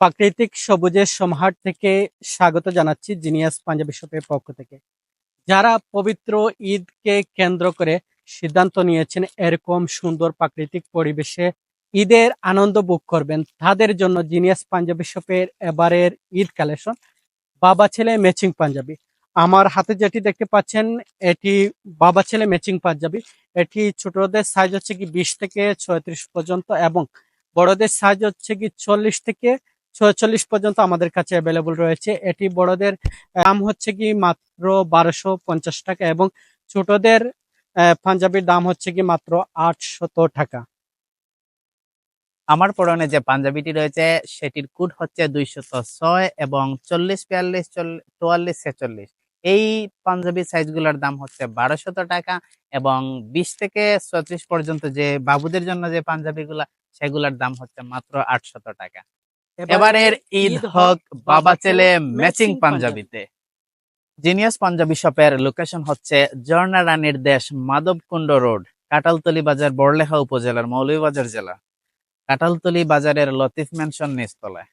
প্রাকৃতিক সবুজের সমাহার থেকে স্বাগত জানাচ্ছি জিনিয়াস পাঞ্জাবি শপের পক্ষ থেকে। যারা পবিত্র ঈদকে কেন্দ্র করে সিদ্ধান্ত নিয়েছেন এরকম সুন্দর প্রাকৃতিক পরিবেশে ঈদের আনন্দ বুক করবেন, তাদের জন্য জিনিয়াস পাঞ্জাবি শপের এবারের ঈদ কালেকশন বাবা ছেলে ম্যাচিং পাঞ্জাবি। আমার হাতে যেটি দেখতে পাচ্ছেন, এটি বাবা ছেলে ম্যাচিং পাঞ্জাবি। এটি ছোটদের সাইজ হচ্ছে কি বিশ থেকে ছয়ত্রিশ পর্যন্ত এবং বড়দের সাইজ হচ্ছে কি চল্লিশ থেকে ছয়চল্লিশ পর্যন্ত আমাদের কাছে অ্যাভেলেবল রয়েছে। এটি বড়দের দাম হচ্ছে কি মাত্র বারোশো পঞ্চাশ টাকা এবং ছোটদের পাঞ্জাবির দাম হচ্ছে কি মাত্র আটশত টাকা। আমার পরনে যে পাঞ্জাবিটি রয়েছে, সেটির কুট হচ্ছে দুইশত ছয় এবং চল্লিশ বিয়াল্লিশ চুয়াল্লিশ ছেচল্লিশ। এই পাঞ্জাবি সাইজগুলোর দাম হচ্ছে বারোশত টাকা এবং বিশ থেকে ছত্রিশ পর্যন্ত যে বাবুদের জন্য যে পাঞ্জাবিগুলা, সেগুলোর দাম হচ্ছে মাত্র আটশত টাকা। এবারের ঈদ হক বাবা ছেলে ম্যাচিং পাঞ্জাবিতে। জিনিয়াস পাঞ্জাবি শপের লোকেশন হচ্ছে জর্না রানীর দেশ মাধবকুণ্ড রোড কাটালতলি বাজার বড়লেখা উপজেলার মৌলভীবাজার জেলা। কাটালতলি বাজারের লতিফ ম্যানশন নিচতলায়।